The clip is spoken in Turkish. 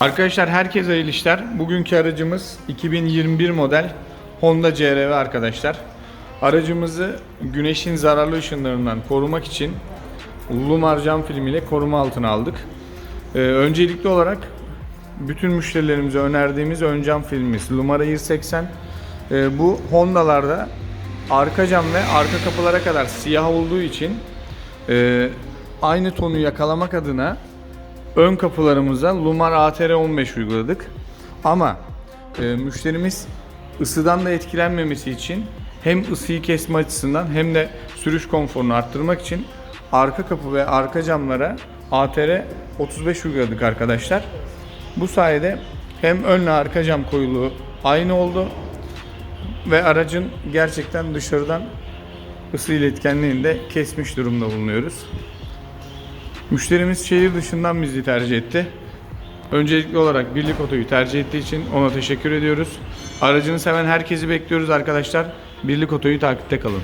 Arkadaşlar herkese hayırlı işler. Bugünkü aracımız 2021 model Honda CRV arkadaşlar. Aracımızı güneşin zararlı ışınlarından korumak için Lumar cam filmiyle koruma altına aldık. Ee, öncelikli olarak bütün müşterilerimize önerdiğimiz ön cam filmimiz Lumar Air 80. Ee, bu Honda'larda arka cam ve arka kapılara kadar siyah olduğu için e, aynı tonu yakalamak adına ön kapılarımıza Lumar ATR 15 uyguladık. Ama e, müşterimiz ısıdan da etkilenmemesi için hem ısıyı kesme açısından hem de sürüş konforunu arttırmak için arka kapı ve arka camlara ATR 35 uyguladık arkadaşlar. Bu sayede hem önle arka cam koyuluğu aynı oldu ve aracın gerçekten dışarıdan ısı iletkenliğini de kesmiş durumda bulunuyoruz. Müşterimiz şehir dışından bizi tercih etti. Öncelikli olarak Birlik Oto'yu tercih ettiği için ona teşekkür ediyoruz. Aracını seven herkesi bekliyoruz arkadaşlar. Birlik Oto'yu takipte kalın.